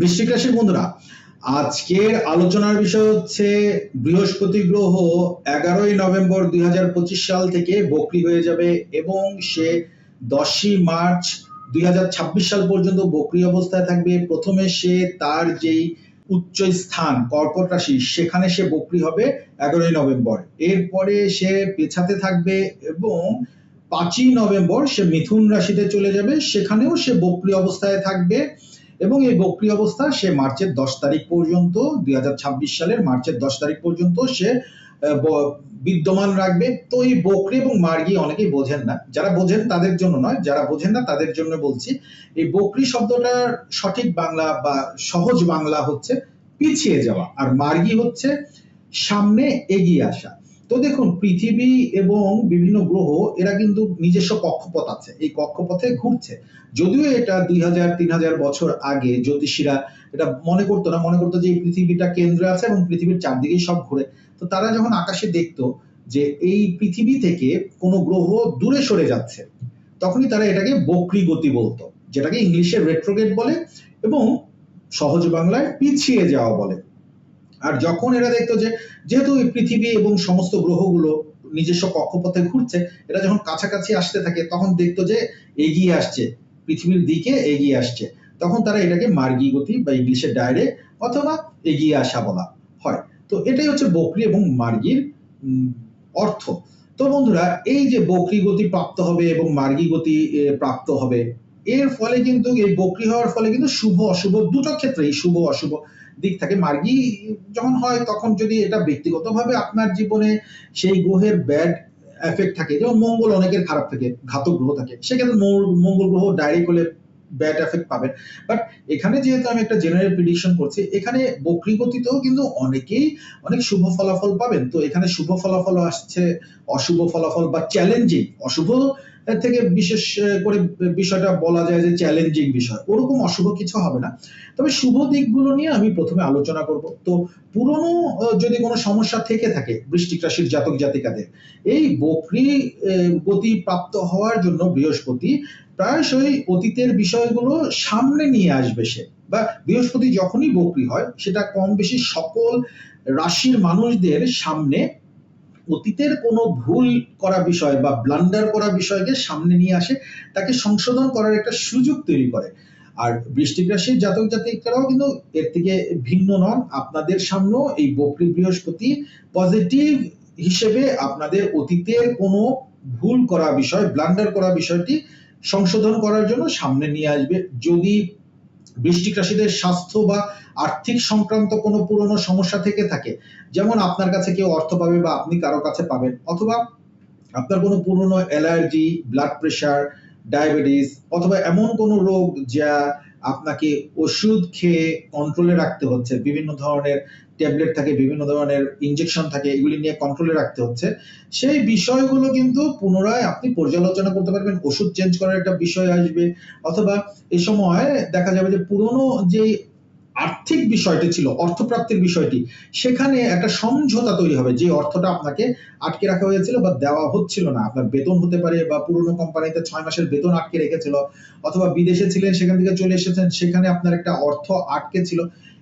বৃশ্চিক রাশির বন্ধুরা, আজকের আলোচনার বিষয় হচ্ছে বৃহস্পতি গ্রহ এগারোই নভেম্বর দুই হাজার পঁচিশ সাল থেকে বকরি হয়ে যাবে এবং সে দশই মার্চ দুই হাজার ছাব্বিশ সাল পর্যন্ত বকরি অবস্থায় থাকবে। প্রথমে সে তার যেই উচ্চ স্থান, কর্কট রাশি, সেখানে সে বকরি হবে এগারোই নভেম্বর। এরপরে সে পেছাতে থাকবে এবং পাঁচই নভেম্বর সে মিথুন রাশিতে চলে যাবে, সেখানেও সে বকরি অবস্থায় থাকবে। এবং এই বকরি অবস্থা সে মার্চের দশ তারিখ পর্যন্ত, দুই সালের মার্চের দশ তারিখ পর্যন্ত সে বিদ্যমান রাখবে। তো এই বকরি এবং মার্গি অনেকেই বোঝেন না। যারা বোঝেন তাদের জন্য নয়, যারা বোঝেন না তাদের জন্য বলছি, এই বকরি শব্দটার সঠিক বাংলা বা সহজ বাংলা হচ্ছে পিছিয়ে যাওয়া। আর মার্গি হচ্ছে সামনে এগিয়ে আসা। তো দেখুন, পৃথিবী এবং বিভিন্ন গ্রহ, এরা কিন্তু নিজস্ব কক্ষপথ আছে। এই কক্ষপথে ঘুরছে। যদিও এটা দুই হাজার, তিন হাজার বছর আগে জ্যোতিষীরা এটা মনে করতো না, মনে করতো যে এই পৃথিবীটা কেন্দ্রে আছে এবং পৃথিবীর চারদিকেই সব ঘুরে। তো তারা যখন আকাশে দেখতো যে এই পৃথিবী থেকে কোনো গ্রহ দূরে সরে যাচ্ছে, তখনই তারা এটাকে বক্রি গতি বলতো, যেটাকে ইংলিশে রেট্রোগেট বলে এবং সহজ বাংলায় পিছিয়ে যাওয়া বলে। আর যখন এরা দেখতো যে যেহেতু পৃথিবী এবং সমস্ত গ্রহগুলো নিজস্ব কক্ষপথে ঘুরছে, এরা যখন কাছাকাছি আসতে থাকে, তখন দেখতো যে এগিয়ে আসছে, পৃথিবীর দিকে এগিয়ে আসছে। তখন তারা এটাকে মার্গী গতি বা ইংলিশে ডায়রে অথবা এগিয়ে আসা বলা হয়। তো এটাই হচ্ছে বকরি এবং মার্গির অর্থ। তো বন্ধুরা, এই যে বকরি গতি প্রাপ্ত হবে এবং মার্গী গতি প্রাপ্ত হবে, এর ফলে কিন্তু, এই বকরি হওয়ার ফলে কিন্তু শুভ অশুভ দুটো ক্ষেত্রেই শুভ, অশুভ দিক থাকে মার্গী, যখন হয় তখন যদি এটা ব্যক্তিগতভাবে আপনার জীবনে সেই গ্রহের ব্যাড এফেক্ট থাকে, যেমন মঙ্গল অনেকের খারাপ থাকে, ঘাতক গ্রহ থাকে, সেক্ষেত্রে মঙ্গল- গ্রহ ডাইরেক্ট হলে ব্যাড এফেক্ট পাবেন। বাট এখানে যেহেতু আমি একটা জেনারেল প্রিডিকশন করছি, এখানে বক্রি গতিতেও কিন্তু অনেকেই অনেক শুভ ফলাফল পাবেন। তো এখানে শুভ ফলাফল আসছে, অশুভ ফলাফল বা চ্যালেঞ্জিং অশুভ থেকে বিশেষ করে বিষয়টা বলা যায় যে চ্যালেঞ্জিং বিষয়। ওরকম অশুভ কিছু হবে না। তবে শুভ দিকগুলো নিয়ে আমি প্রথমে আলোচনা করব। তো পুরনো যদি কোনো সমস্যা থেকে থাকে বৃষ্টিক রাশির জাতক জাতিকাদের, এই বকরি গতি প্রাপ্ত হওয়ার জন্য বৃহস্পতি প্রায়শই অতীতের বিষয়গুলো সামনে নিয়ে আসবে সে। বা বৃহস্পতি যখনই বকরি হয়, সেটা কম বেশি সকল রাশির মানুষদের সামনে অতীতের কোনো ভুল করা বিষয় বা ব্লান্ডার করা বিষয়কে সামনে নিয়ে আসে, তাকে সংশোধন করার একটা সুযোগ তৈরি করে। আর বৃষ্টিক রাশির জাতক জাতিকারাও কিন্তু এর থেকে ভিন্ন নন। আপনাদের সামনেও এই বকরি বৃহস্পতি পজিটিভ হিসেবে আপনাদের অতীতের কোনো ভুল করা বিষয় ব্লান্ডার করা বিষয়টি সংশোধন করার জন্য সামনে নিয়ে আসবে। যদি বৃষ্টিক রাশিদের স্বাস্থ্য বা আর্থিক সংক্রান্ত কোনো পুরনো সমস্যা থেকে থাকে। যেমন আপনার কাছে কেউ অর্থ পাবে বা আপনি কারও কাছে পাবেন, অথবা আপনার কোনো পুরনো অ্যালার্জি ব্লাড প্রেশার ডায়াবেটিস অথবা এমন কোনো রোগ যা আপনাকে ওষুধ খেয়ে কন্ট্রোলে রাখতে হচ্ছে। বিভিন্ন ধরনের ট্যাবলেট থাকে, বিভিন্ন ধরনের ইঞ্জেকশন থাকে, এগুলি নিয়ে কন্ট্রোলে রাখতে হচ্ছে। সেই বিষয়গুলো কিন্তু পুনরায় আপনি পর্যালোচনা করতে পারবেন, ওষুধ চেঞ্জ করার একটা বিষয় আসবে। অথবা এ সময় দেখা যাবে যে পুরনো যে আর্থিক বিষয়টি ছিল, অর্থপ্রাপ্তির বিষয়টি। সেখানে একটা সমঝোতা তৈরি হবে, যে অর্থটা আপনাকে আটকে রাখা হয়েছিল বা দেওয়া হচ্ছিল না। আপনার বেতন হতে পারে বা পুরনো কোম্পানিতে ছয় মাসের বেতন আটকে রেখেছিল, অথবা বিদেশে ছিলেন, সেখান থেকে চলে এসেছেন, সেখানে আপনার একটা অর্থ আটকে ছিল।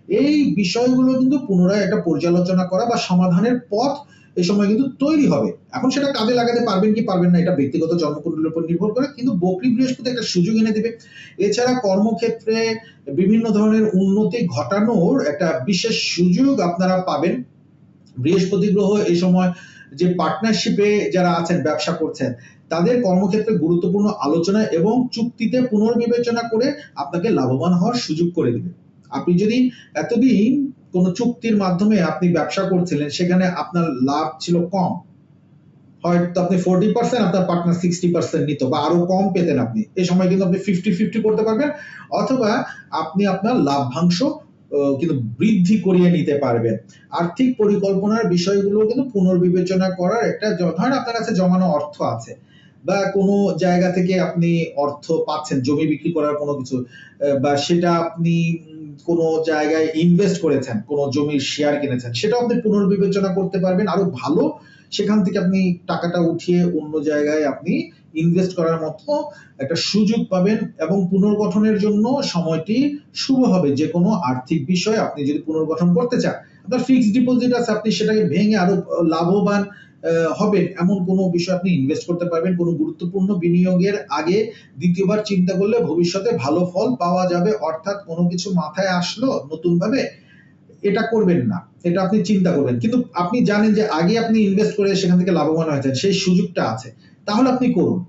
এই বিষয়গুলো কিন্তু পুনরায় একটা পর্যালোচনা করা বা সমাধানের পথ এই সময় কিন্তু তৈরি হবে। এখন সেটা কাজে লাগাতে পারবেন কি পারবেন না, এটা ব্যক্তিগত জন্মকুণ্ডলের উপর নির্ভর করে, কিন্তু বকরি বৃহস্পতি একটা সুযোগ এনে দিবে। এছাড়া কর্মক্ষেত্রে বিভিন্ন ধরনের উন্নতি ঘটানোর একটা বিশেষ সুযোগ আপনারা পাবেন। বৃহস্পতি গ্রহ এই সময় যে পার্টনারশিপে যারা আছেন, ব্যবসা করছেন, তাদের কর্মক্ষেত্রে গুরুত্বপূর্ণ আলোচনা এবং চুক্তিতে পুনর্বিবেচনা করে আপনাকে লাভবান হওয়ার সুযোগ করে দিবে। আপনি যদি এতদিন কোনো চুক্তির মাধ্যমে আপনি ব্যবসা করছিলেন, সেখানে আপনার লাভ ছিল কম। হয়তো আপনি ফোরটি পার্সেন্ট আপনার পার্টনার সিক্সটি পার্সেন্ট নিত বা আরও কম পেতেন আপনি। এই সময় কিন্তু আপনি ফিফটি ফিফটি করতে পারবেন অথবা আপনি আপনার লাভ্যাংশ কিন্তু বৃদ্ধি করিয়ে নিতে পারবেন। আর্থিক পরিকল্পনার বিষয়গুলো কিন্তু পুনর্বিবেচনা করার একটা ধরেন আপনার কাছে জমানো অর্থ আছে বা কোনো জায়গা থেকে আপনি অর্থ পাচ্ছেন, জমি বিক্রি করার কোনো কিছু বা সেটা আপনি কোনো জায়গায় ইনভেস্ট করেছেন, কোন জমির শেয়ার কিনেছেন, সেটা আপনি পুনর্বিবেচনা করতে পারবেন। আরও ভালো, সেখান থেকে আপনি টাকাটা উঠিয়ে অন্য জায়গায় আপনি ইনভেস্ট করার মতো একটা সুযোগ পাবেন এবং পুনর্গঠনের জন্য সময়টি শুভ হবে। যে কোনো আর্থিক বিষয়ে আপনি যদি পুনর্গঠন করতে চান আপনার ফিক্সড ডিপোজিট আছে, আপনি সেটাকে ভেঙে আরও লাভবান হবেন। এমন কোনো বিষয় আপনি ইনভেস্ট করতে পারবেন, কোনো গুরুত্বপূর্ণ বিনিয়োগের আগে দ্বিতীয়বার চিন্তা করলে ভবিষ্যতে ভালো ফল পাওয়া যাবে, অর্থাৎ কোনো কিছু মাথায় আসলো নতুন ভাবে এটা করবেন না, এটা আপনি চিন্তা করবেন। কিন্তু আপনি জানেন যে আগে আপনি ইনভেস্ট করে সেখান থেকে লাভবান হয়েছেন সেই সুযোগটা আছে। তাহলে আপনি করুন।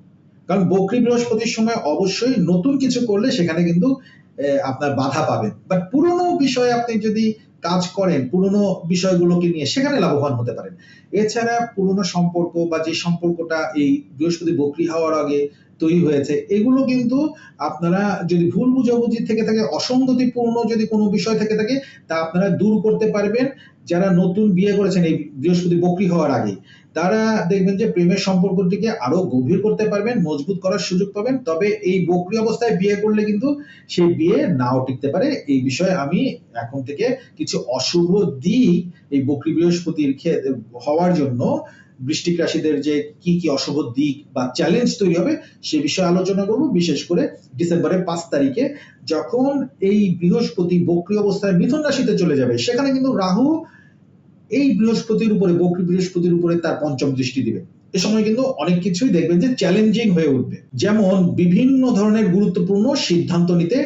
কারণ বকরি বৃহস্পতির সময় অবশ্যই নতুন কিছু করলে সেখানে কিন্তু আপনার বাধা পাবেন। বাট পুরনো বিষয়ে আপনি যদি কাজ করেন পুরনো বিষয়গুলোকে নিয়ে সেখানে লাভবান হতে পারেন। এছাড়া পুরনো সম্পর্ক বা যে সম্পর্কটা এই বৃহস্পতি বকরি হওয়ার আগে তৈরি হয়েছে, এগুলো কিন্তু আপনারা যদি ভুল বুঝাবুঝি থেকে থাকে অসঙ্গতিপূর্ণ যদি কোনো বিষয় থেকে থাকে, তা আপনারা দূর করতে পারবেন। যারা নতুন বিয়ে করেছেন এই বৃহস্পতি বকরি হওয়ার আগে তারা দেখবেন যে প্রেমের সম্পর্কটিকে আরও গভীর করতে পারবেন, মজবুত করার সুযোগ পাবেন। তবে এই বকরি অবস্থায় বিয়ে করলে কিন্তু সেই বিয়ে নাও টিকতে পারে। এই বিষয়ে আমি এখন থেকে কিছু অশুভ দিক এই বকরি বৃহস্পতির হওয়ার জন্য বৃষ্টিক রাশিদের যে কি কি অশুভ দিক বা চ্যালেঞ্জ তৈরি হবে সে বিষয়ে আলোচনা করব। বিশেষ করে ডিসেম্বরের পাঁচ তারিখে যখন এই বৃহস্পতি বক্রি অবস্থায় মিথুন রাশিতে চলে যাবে, সেখানে কিন্তু রাহু এই বৃহস্পতির উপরে, বক্রি বৃহস্পতির উপরে তার পঞ্চম দৃষ্টি দিবে। এ সময় কিন্তু অনেক কিছুই দেখবেন যে চ্যালেঞ্জিং হয়ে উঠবে। যেমন বিভিন্ন ধরনের গুরুত্বপূর্ণ সিদ্ধান্ত নিতে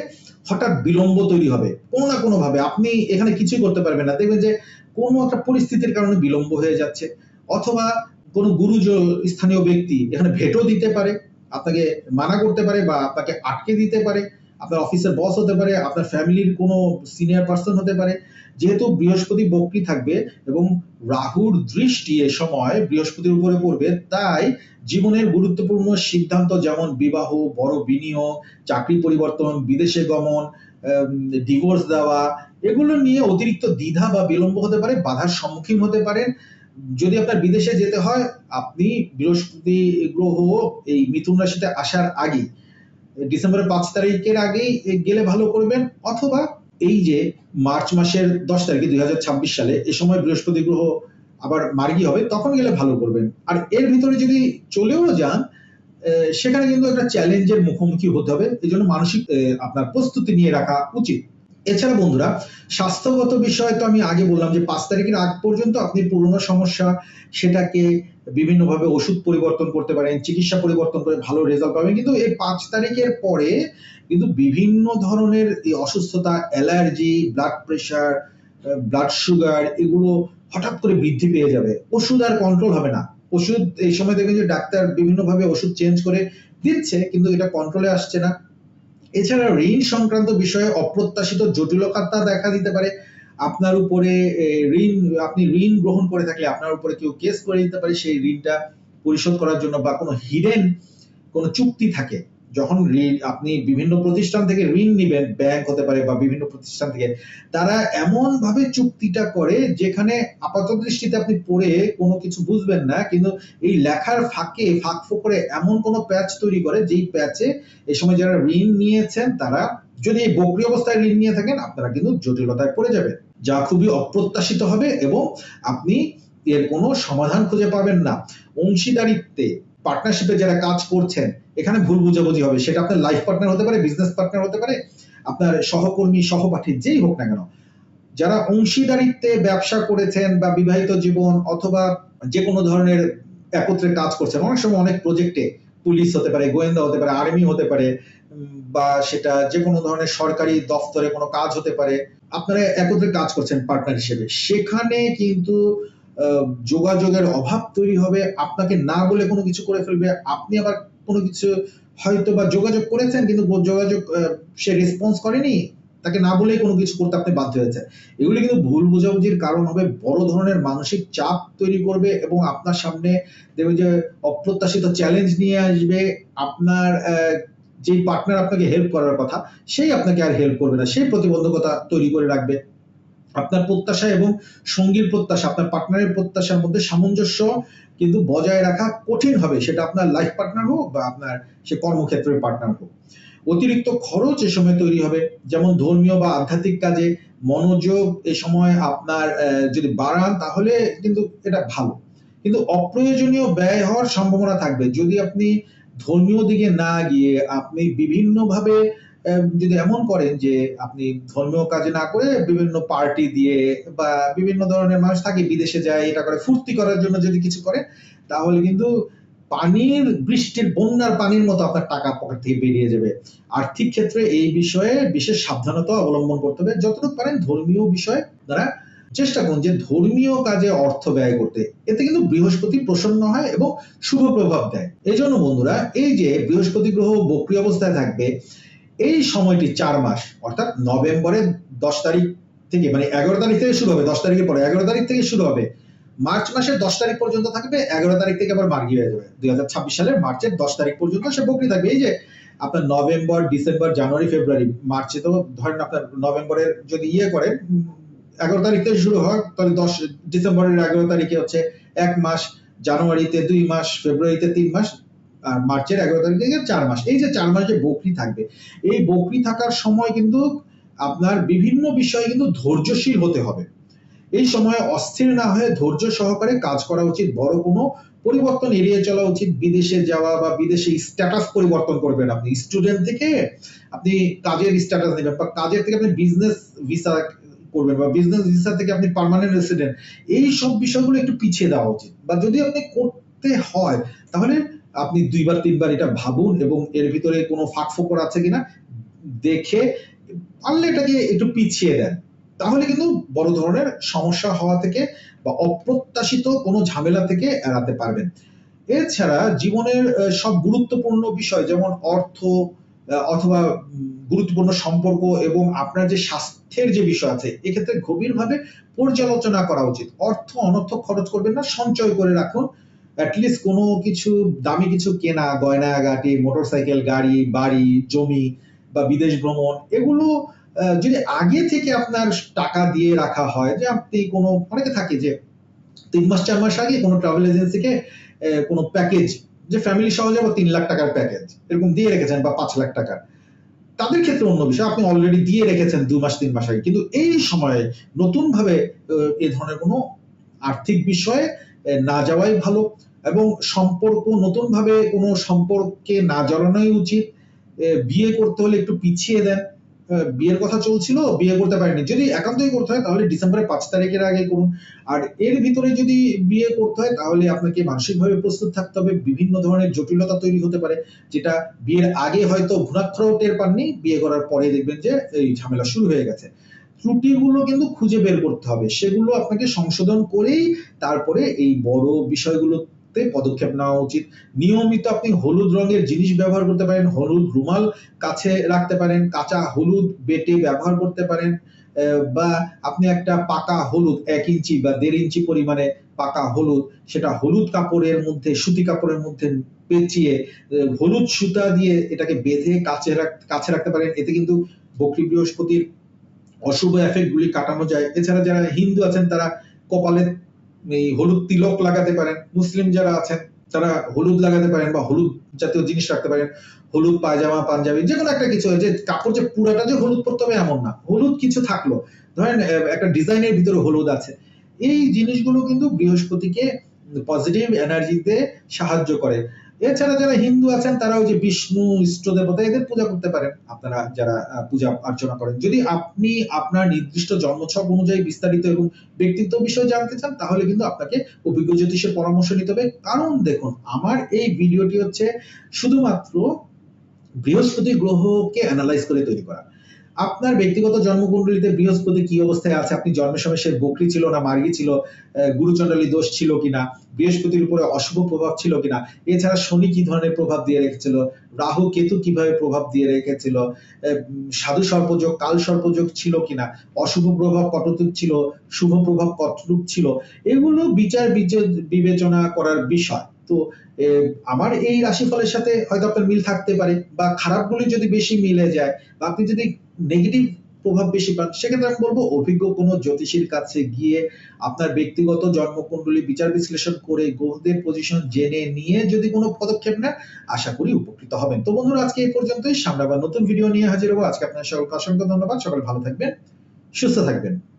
হঠাৎ বিলম্ব তৈরি হবে। কোনো না কোনো ভাবে আপনি এখানে কিছুই করতে পারবেন না। দেখবেন যে কোনো একটা পরিস্থিতির কারণে বিলম্ব হয়ে যাচ্ছে। অথবা কোনো গুরুজ স্থানীয় ব্যক্তি এখানে ভেটো দিতে পারে, আপনাকে মানা করতে পারে বা আপনাকে আটকে দিতে পারে। আপনার অফিসের বস হতে পারে, আপনার ফ্যামিলির কোনো সিনিয়র পার্সন হতে পারে। যেহেতু বৃহস্পতি বক্রি থাকবে এবং রাহুর দৃষ্টি এ সময় বৃহস্পতির উপরে পড়বে, তাই জীবনের গুরুত্বপূর্ণ সিদ্ধান্ত যেমন বিবাহ, বড় বিনিয়োগ, চাকরি পরিবর্তন, বিদেশে গমন ডিভোর্স দেওয়া, এগুলো নিয়ে অতিরিক্ত দ্বিধা বা বিলম্ব হতে পারে, বাধার সম্মুখীন হতে পারেন যদি আপনার বিদেশে যেতে হয়, আপনি বৃহস্পতি গ্রহ এই মিথুন রাশিতে আসার আগে ডিসেম্বরের পাঁচ তারিখের আগেই গেলে ভালো করবেন, অথবা এই যে মার্চ মাসের দশ তারিখে দুই সালে এ সময় বৃহস্পতি গ্রহ আবার মার্গী হবে, তখন গেলে ভালো করবেন। আর এর ভিতরে যদি চলেও যান সেখানে কিন্তু একটা চ্যালেঞ্জের মুখোমুখি হতে হবে, এই জন্য মানসিক আপনার প্রস্তুতি নিয়ে রাখা উচিত। এছাড়া বন্ধুরা, স্বাস্থ্যগত বিষয়ে তো আমি আগে বললাম যে পাঁচ তারিখের আগ পর্যন্ত আপনি পুরনো সমস্যা, সেটাকে বিভিন্নভাবে ওষুধ পরিবর্তন করতে পারেন, চিকিৎসা পরিবর্তন করে ভালো রেজাল্ট পাবেন। কিন্তু এই পাঁচ তারিখের পরে কিন্তু বিভিন্ন ধরনের এই অসুস্থতা, allergy blood pressure blood sugar এগুলো হঠাৎ করে বৃদ্ধি পেয়ে যাবে। ওষুধ আর কন্ট্রোল হবে না। ওষুধ এই সময় দেখবেন যে ডাক্তার বিভিন্নভাবে ওষুধ চেঞ্জ করে দিচ্ছে, কিন্তু এটা কন্ট্রোলে আসছে না। এছাড়া ঋণ সংক্রান্ত বিষয়ে অপ্রত্যাশিত জটিলতা দেখা দিতে পারে। আপনার উপরে ঋণ, আপনি ঋণ গ্রহণ করে থাকলে আপনার উপরে কেউ কেস করে দিতে পারে, সেই ঋণটা পরিশোধ করার জন্য বা কোনো হিডেন কোনো চুক্তি থাকে। যখন আপনি বিভিন্ন প্রতিষ্ঠান থেকে ঋণ নেবেন ব্যাংক হতে পারে বা বিভিন্ন প্রতিষ্ঠান থেকে, তারা এমন ভাবে চুক্তিটা করে যেখানে আপাত দৃষ্টিতে আপনি পড়ে কোনো কিছু বুঝবেন না, কিন্তু এই লেখার ফাঁকে, ফাঁক ফোকরে এমন কোনো প্যাচ তৈরি করে যেই প্যাচে এই সময় যারা ঋণ নিয়েছেন, তারা যদি এই বকরি অবস্থায় ঋণ নিয়ে থাকেন, আপনারা কিন্তু জটিলতায় পড়ে যাবেন। যা খুবই অপ্রত্যাশিত হবে এবং আপনি এর কোনো সমাধান খুঁজে পাবেন না। অংশীদারিত্বে পার্টনারশিপে যারা কাজ করছেন, এখানে ভুল বুঝাবুঝি হবে। সেটা আপনার লাইফ পার্টনার হতে পারে বিজনেস পার্টনার হতে পারে, আপনার সহকর্মী, সহপাঠী, যেই হোক না কেন। যারা অংশীদারিত্বে ব্যবসা করেছেন বা বিবাহিত জীবন অথবা যে কোনো ধরনের একত্রে কাজ করছেন, অনেক সময় অনেক প্রজেক্টে পুলিশ হতে পারে, গোয়েন্দা হতে পারে আর্মি হতে পারে বা সেটা যে কোনো ধরনের সরকারি দফতরে কোনো কাজ হতে পারে, আপনারা একত্রে কাজ করছেন পার্টনার হিসেবে। সেখানে কিন্তু যোগাযোগের অভাব তৈরি হবে আপনাকে না বলে কোনো কিছু করে ফেলবে আপনি আবার কোনো কিছু হয়তো বা যোগাযোগ করেছেন কিন্তু যোগাযোগ সে রেসপন্স করেনি তাকে না বলেই কোনো কিছু করতে আপনি বাধ্য হয়েছে এগুলি কিন্তু ভুল বোঝাবুঝির কারণ হবে বড় ধরনের মানসিক চাপ তৈরি করবে এবং আপনার সামনে দেখবেন যে অপ্রত্যাশিত চ্যালেঞ্জ নিয়ে আসবে আপনার আহ, যে পার্টনার আপনাকে হেল্প করার কথা সেই আপনাকে আর হেল্প করবে না সেই প্রতিবন্ধকতা তৈরি করে রাখবে। আপনার প্রত্যাশা এবং সঙ্গীর প্রত্যাশা আপনার পার্টনারের প্রত্যাশার মধ্যে সামঞ্জস্য কিন্তু বজায় রাখা কঠিন হবে। সেটা আপনার লাইফ পার্টনার হোক বা আপনার সে কর্মক্ষেত্রের পার্টনার হোক। অতিরিক্ত খরচ এ সময় তৈরি হবে। যেমন ধর্মীয় বা আধ্যাত্মিক কাজে মনোযোগ এ সময় আপনার যদি বাড়ান তাহলে কিন্তু এটা ভালো। কিন্তু অপ্রয়োজনীয় ব্যয় হওয়ার সম্ভাবনা থাকবে। যদি আপনি ধর্মীয় দিকে না গিয়ে আপনি বিভিন্নভাবে আহ, যদি এমন করেন যে আপনি ধর্মীয় কাজে না করে বিভিন্ন পার্টি দিয়ে বা বিভিন্ন ধরনের মানুষ থাকে, বিদেশে যায়, এটা করে ফুর্তি করার জন্য যদি কিছু করে তাহলে কিন্তু পানির, বৃষ্টির, বন্যার পানির মতো আপনার টাকা পকেট থেকে বেরিয়ে যাবে। আর্থিক ক্ষেত্রে এই বিষয়ে বিশেষ সাবধানতা অবলম্বন করতে হবে। যতটুকু পারেন ধর্মীয় বিষয়ে তারা চেষ্টা করুন যে ধর্মীয় কাজে অর্থ ব্যয় করতে। এতে কিন্তু বৃহস্পতি প্রসন্ন হয় এবং শুভ প্রভাব দেয়। এই জন্য বন্ধুরা, এই যে বৃহস্পতি গ্রহ বক্রি অবস্থায় থাকবে এই সময়টি চার মাস, অর্থাৎ নভেম্বরের দশ তারিখ থেকে মানে এগারো তারিখ থেকে শুরু হবে, দশ তারিখের পরে, এগারো তারিখ থেকে শুরু হবে। মার্চ মাসের দশ তারিখ পর্যন্ত থাকবে, এগারো তারিখ থেকে আবার মার্গি হয়ে যাবে। দুই হাজার ছাব্বিশ সালের মার্চের দশ তারিখ পর্যন্ত সে বকরি থাকবে। এই যে আপনার নভেম্বর, ডিসেম্বর, জানুয়ারি, ফেব্রুয়ারি, মার্চে তো ধরেন আপনার নভেম্বরের যদি ইয়ে করেন এগারো তারিখ থেকে শুরু হয়, তাহলে দশ ডিসেম্বরের এগারো তারিখে হচ্ছে এক মাস, জানুয়ারিতে দুই মাস, ফেব্রুয়ারিতে তিন মাস মার্চের এগারো তারিখ থেকে চার মাস। এই যে চার মাস যে বকরি থাকবে, এই বকরি থাকার সময় কিন্তু আপনার বিভিন্ন বিষয়ে কিন্তু ধৈর্যশীল হতে হবে। এই সময়ে অস্থির না হয়ে ধৈর্য সহকারে কাজ করা উচিত। বড় কোনো পরিবর্তন এড়িয়ে চলা উচিত। বিদেশে যাওয়া বা বিদেশে স্ট্যাটাস পরিবর্তন করবেন আপনি। স্টুডেন্ট থেকে আপনি কাজের স্ট্যাটাস নেবেন বা কাজের থেকে আপনি বিজনেস ভিসা করবেন বা বিজনেস ভিসা থেকে আপনি পার্মানেন্ট রেসিডেন্ট এই সব বিষয়গুলো একটু পিছিয়ে দেওয়া উচিত। বা যদি আপনি করতে হয়, তাহলে আপনি দুইবার, তিনবার এটা ভাবুন এবং এর ভিতরে কোনো ফাঁক ফোকর আছে কিনা দেখে পারলে এটাকে একটু পিছিয়ে দেন। তাহলে কিন্তু বড় ধরনের সমস্যা হওয়া থেকে বা অপ্রত্যাশিত কোনো ঝামেলা থেকে এড়াতে পারবেন। এছাড়া জীবনের সব গুরুত্বপূর্ণ বিষয় যেমন অর্থ অথবা গুরুত্বপূর্ণ সম্পর্ক এবং আপনার যে স্বাস্থ্যের যে বিষয় আছে, এক্ষেত্রে গভীরভাবে পর্যালোচনা করা উচিত। অর্থ অনর্থ খরচ করবেন না, সঞ্চয় করে রাখুন। অ্যাটলিস্ট কোনো কিছু দামি কিছু কেনা গয়নাগাটি মোটরসাইকেল গাড়ি, বাড়ি, জমি বা বিদেশ ভ্রমণ, এগুলো যদি আগে থেকে আপনার টাকা দিয়ে রাখা হয়, যে আপনি কোনো, অনেকে থাকে যে তিন মাস, চার মাস আগে কোনো ট্রাভেল এজেন্সিকে কোনো প্যাকেজ যে ফ্যামিলি সহ যাব তিন লাখ টাকার প্যাকেজ এরকম দিয়ে রেখেছেন বা পাঁচ লাখ টাকার। তাদের ক্ষেত্রে অন্য বিষয়, আপনি অলরেডি দিয়ে রেখেছেন দু মাস, তিন মাস আগে। কিন্তু এই সময়ে নতুন ভাবে এ ধরনের কোনো আর্থিক বিষয়ে না যাওয়াই ভালো। এবং সম্পর্ক নতুন ভাবে কোনো সম্পর্কে না জড়ানোই উচিত। বিয়ে করতে হলে একটু পিছিয়ে দেন। বিয়ের কথা চলছিল, বিয়ে করতে পারেনি যদি একান্তই করতে হয়, তাহলে ডিসেম্বরের পাঁচ তারিখের আগে করুন। আর এর ভিতরে যদি বিয়ে করতে হয়, তাহলে আপনাকে মানসিকভাবে প্রস্তুত থাকতে হবে। বিভিন্ন ধরনের জটিলতা তৈরি হতে পারে, যেটা বিয়ের আগে হয়তো ঘুণাক্ষরও টের পাননি। বিয়ে করার পরে দেখবেন যে এই ঝামেলা শুরু হয়ে গেছে। ত্রুটিগুলো কিন্তু খুঁজে বের করতে হবে। সেগুলো আপনাকে সংশোধন করেই তারপরে এই বড় বিষয়গুলোতে পদক্ষেপ নেওয়া উচিত। নিয়মিত আপনি হলুদ রঙের জিনিস ব্যবহার করতে পারেন, হলুদ রুমাল কাছে রাখতে পারেন, কাঁচা হলুদ বেটে ব্যবহার করতে পারেন বা আপনি একটা পাকা হলুদ, এক ইঞ্চি বা দেড় ইঞ্চি পরিমাণে পাকা হলুদ, সেটা হলুদ কাপড়ের মধ্যে, সুতি কাপড়ের মধ্যে পেঁচিয়ে হলুদ সুতা দিয়ে এটাকে বেঁধে কাছে কাছে রাখতে পারেন। এতে কিন্তু বকরি বৃহস্পতির অশুভ এফেক্ট গুলি কাটানো যায়। এছাড়া যারা হিন্দু আছেন, তারা কপালে এই হলুদ তিলক লাগাতে পারেন। মুসলিম যারা আছেন, তারা হলুদ লাগাতে পারেন বা হলুদ জাতীয় জিনিস রাখতে পারেন। হলুদ, পায়জামা, পাঞ্জাবি যে কোনো একটা কিছু যে কাপড় যে পুরাটা যে হলুদ পরতে হবে এমন না। হলুদ কিছু থাকল। ধরেন একটা ডিজাইনের ভিতরে হলুদ আছে। এই জিনিসগুলো কিন্তু বৃহস্পতিকে পজিটিভ এনার্জিতে সাহায্য করে। এছাড়া যারা হিন্দু আছেন, তারাও যে বিষ্ণু ইষ্ট দেবতা এদের পূজা করতে পারেন। আপনারা যারা পূজা অর্চনা করেন। যদি আপনি আপনার নির্দিষ্ট জন্মছক অনুযায়ী বিস্তারিত এবং ব্যক্তিত্ব বিষয় জানতে চান, তাহলে কিন্তু আপনাকে অভিজ্ঞ জ্যোতিষের পরামর্শ নিতে হবে। কারণ দেখুন, আমার এই ভিডিওটি হচ্ছে শুধুমাত্র বৃহস্পতি গ্রহকে অ্যানালাইজ করে তৈরি করা। আপনার ব্যক্তিগত জন্মকুণ্ডলিতে বৃহস্পতি কি অবস্থায় আছে? আপনি জন্মের সময় সে বকরি ছিল না মার্গী ছিল আহ, গুরুচণ্ডলী দোষ ছিল কিনা? বৃহস্পতির উপরে অশুভ প্রভাব ছিল কিনা? এছাড়া শনি কি ধরনের প্রভাব দিয়ে রেখেছিল? রাহু কেতু কীভাবে প্রভাব দিয়ে রেখেছিল? সাধু সর্পযোগ কাল সর্পযোগ ছিল কিনা? অশুভ প্রভাব কতটুক ছিল? শুভ প্রভাব কতটুক ছিল? এগুলো বিচার বিচে- বিবেচনা করার বিষয়। তো আমার এই রাশিফলের সাথে হয়তো আপনার মিল থাকতে পারে বা খারাপগুলি যদি বেশি মিলে যায় বা আপনি যদি নেগেটিভ প্রভাব বেশি পান সেক্ষেত্রে আমি বলব অভিজ্ঞ কোনো জ্যোতিষীর কাছে গিয়ে আপনার ব্যক্তিগত জন্মকুণ্ডলী বিচার বিশ্লেষণ করে গ্রহদের পজিশন জেনে নিয়ে যদি কোনো পদক্ষেপ নেন, আশা করি উপকৃত হবেন। তো বন্ধুরা, আজকে এই পর্যন্তই। সামনে আবার নতুন ভিডিও নিয়ে হাজির হব। আজকে আপনার সকলকে অসংখ্য ধন্যবাদ। সকলে ভালো থাকবেন, সুস্থ থাকবেন।